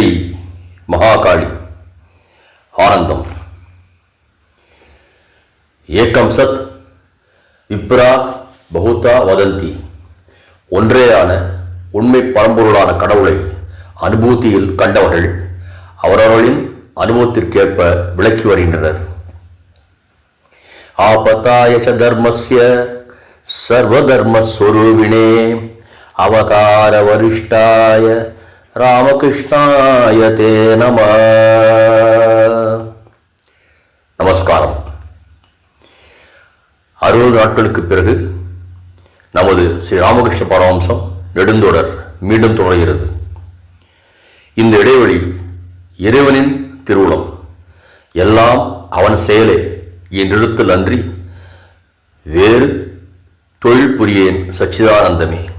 ஜெய் மகாகாளி ஆனந்தம். ஏக்கம் சத் விப்ரா பகுதா வதந்தி. ஒன்றேயான உண்மை பரம்பொருளான கடவுளை அனுபூதியில் கண்டவர்கள் அவரவர்களின் அனுபவத்திற்கேற்ப விளக்கி வருகின்றனர். ஆபத்தாய ச தர்மஸ்ய சர்வதர்மஸ்வரூபிணே அவதார வரிஷ்டாய ராமகிருஷ்ணாய தே நம நமஸ்காரம் அறுபது நாட்களுக்கு பிறகு நமது ஸ்ரீ ராமகிருஷ்ண பரவம்சம் நெடுந்தொடர் மீண்டும் தொடர்கிறது. இந்த இடைவெளி இறைவனின் திருவுளம். எல்லாம் அவன் செயலே என்றிடத்தில் அன்றி வேறு தொழில் புரியேன் சச்சிதானந்தமே.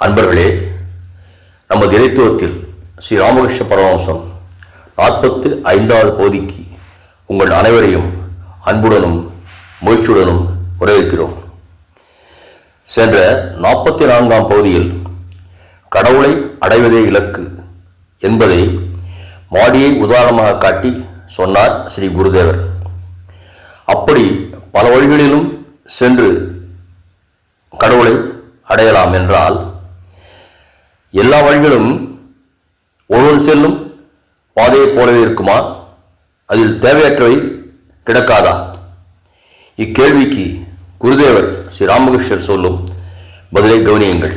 அன்பர்களே நமது இறைத்துவத்தில் ஸ்ரீ ராமகிருஷ்ண பரமஹம்சம் நாற்பத்து ஐந்தாவது பகுதிக்கு உங்கள் அனைவரையும் அன்புடனும் முயற்சியுடனும் வரவேற்கிறோம். சென்ற நாற்பத்தி நான்காம் பகுதியில் கடவுளை அடைவதே இலக்கு என்பதை மாடியை உதாரணமாக காட்டி சொன்னார் ஸ்ரீ குருதேவர். அப்படி பல வழிகளிலும் சென்று கடவுளை அடையலாம் என்றால் எல்லா வழிகளும் ஒருவன் செல்லும் பாதையைப் போலவே இருக்குமா? அதில் தேவையற்றவை கிடக்காதா? இக்கேள்விக்கு குருதேவர் ஸ்ரீ ராமகிருஷ்ணர் சொல்லும் பதிலை கவனியுங்கள்.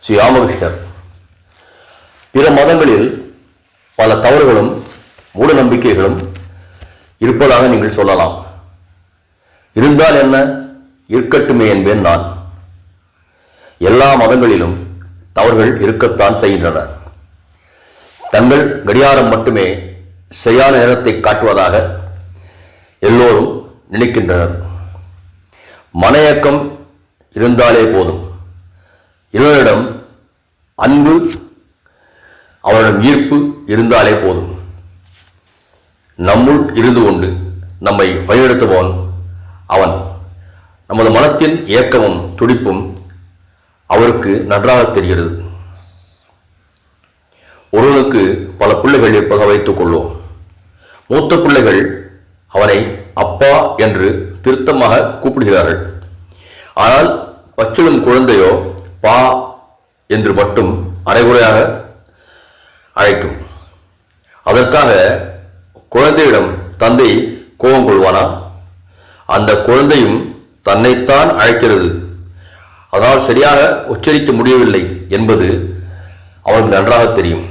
ஸ்ரீ ராமகிருஷ்ணர் பிற மதங்களில் பல தவறுகளும் மூட நம்பிக்கைகளும் இருப்பதாக நீங்கள் சொல்லலாம். இருந்தால் என்ன? இருக்கட்டுமே என்பேன் நான். எல்லா மதங்களிலும் தவறுகள் இருக்கத்தான் செய்கின்றன. தங்கள் கடியாரம் மட்டுமே சரியான நேரத்தை காட்டுவதாக எல்லோரும் நினைக்கின்றனர். மனையக்கம் இருந்தாலே போதும். இவரிடம் அன்பு அவரிடம் ஈர்ப்பு இருந்தாலே போதும். நம்முள் இருந்து கொண்டு நம்மை வழிநடத்துபவன் அவன். நமது மனத்தின் ஏக்கமும் துடிப்பும் அவருக்கு நன்றாக தெரிகிறது. ஒருவனுக்கு பல பிள்ளைகள் இருப்பதாக வைத்துக் கொள்வோம். மூத்த பிள்ளைகள் அவனை அப்பா என்று திருத்தமாக கூப்பிடுகிறார்கள். ஆனால் பச்சிலும் குழந்தையோ பா என்று மட்டும் அரைகுறையாக அழைக்கும். அதற்காக குழந்தையிடம் தந்தை கோபம் கொள்வானா? அந்த குழந்தையும் தன்னைத்தான் அழைக்கிறது. அதனால் சரியாக உச்சரிக்க முடியவில்லை என்பது அவனுக்கு நன்றாக தெரியும்.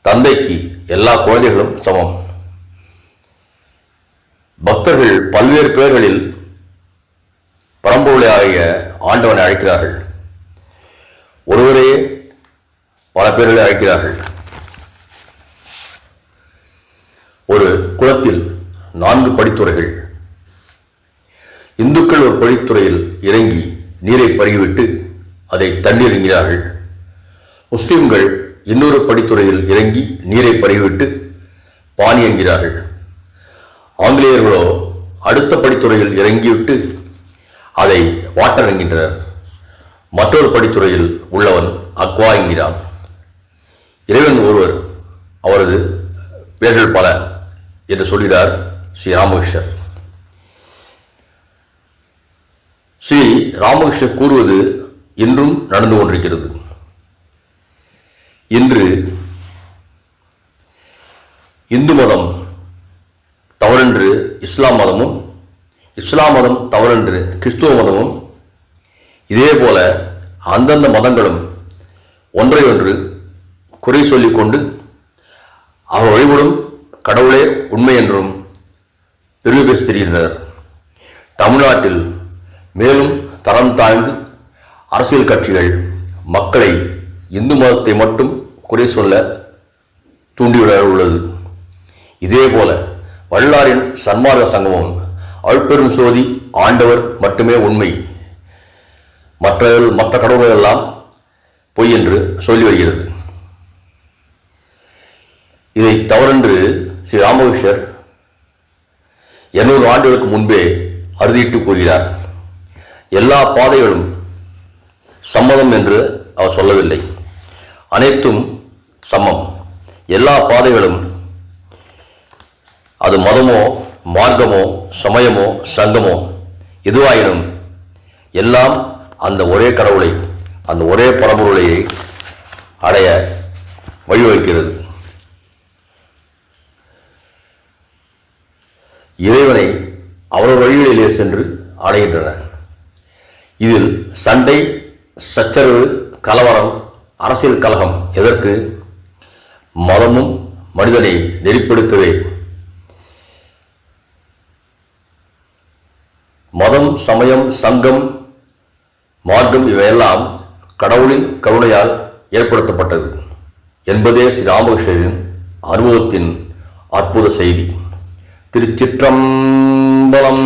தந்தைக்கு எல்லா குழந்தைகளும் சமம். பக்தர்கள் பல்வேறு பெயர்களில் பரம்பொருளையாகிய ஆண்டவனை அழைக்கிறார்கள். ஒருவரே பல பேர்களை அழைக்கிறார்கள். ஒரு குளத்தில் நான்கு படித்துறைகள். இந்துக்கள் ஒரு படித்துறையில் இறங்கி நீரை பருகிவிட்டு அதை தண்ணீர் என்கிறார்கள் முஸ்லிம்கள் இன்னொரு படித்துறையில் இறங்கி நீரை பருகிவிட்டு பானி என்கிறார்கள் ஆங்கிலேயர்களோ அடுத்த படித்துறையில் இறங்கிவிட்டு அதை வாட்டர் என்கின்றனர் மற்றொரு படித்துறையில் உள்ளவன் அக்வா என்கிறான். இறைவன் ஒருவர் அவரது பேர்கள் பல என்று சொல்கிறார் ஸ்ரீ ராமகிருஷ்ணர். ஸ்ரீ ராமகிருஷ்ணர் கூறுவது இன்றும் நடந்து கொண்டிருக்கிறது. இன்று இந்து மதம் தவறென்று இஸ்லாம் மதமும் இஸ்லாம் மதம் தவறென்று கிறிஸ்துவ மதமும் இதே போல அந்தந்த மதங்களும் ஒன்றை ஒன்று குறை சொல்லிக்கொண்டு அவர் வழிபடும் கடவுளே உண்மை என்றும் பெருமை பேசி தெரிகின்றனர் தமிழ்நாட்டில் மேலும் தரம் தாழ்ந்து அரசியல் கட்சிகள் மக்களை இந்து மதத்தை மட்டும் குறை சொல்ல தூண்டிவிட உள்ளது. இதேபோல வல்லாரின் சன்மார்க்க சங்கமம் அழுப்பெரும் சோதி ஆண்டவர் மட்டுமே உண்மை. மற்ற மற்ற கடவுள்கள் எல்லாம் பொய் என்று சொல்லி வருகிறது. இதை தவறென்று ஸ்ரீ ராமகிருஷ்ணர் இருநூறு ஆண்டுகளுக்கு முன்பே அறுதியிட்டு கூறுகிறார். எல்லா பாதைகளும் சம்மதம் என்று அவர் சொல்லவில்லை. அனைத்தும் சமம். எல்லா பாதைகளும் அது மதமோ மார்க்கமோ சமயமோ சங்கமோ எதுவாயினும் எல்லாம் அந்த ஒரே கடவுளை அந்த ஒரே பரம்பொருளையை அடைய வழிவகுக்கிறது. இறைவனை அவர் வழிகளிலே சென்று அடைகின்றன இதில் சண்டை சச்சரவு கலவரம் அரசியல் கலகம் எதற்கு? மதமும் மனிதனை நெறிப்படுத்தவே. மதம் சமயம் சங்கம் மார்க்கம் இவையெல்லாம் கடவுளின் கருணையால் ஏற்படுத்தப்பட்டது என்பதே ஸ்ரீ ராமகிருஷ்ணரின் அனுபவத்தின் அற்புத செய்தி. திருச்சிற்றம்பலம்.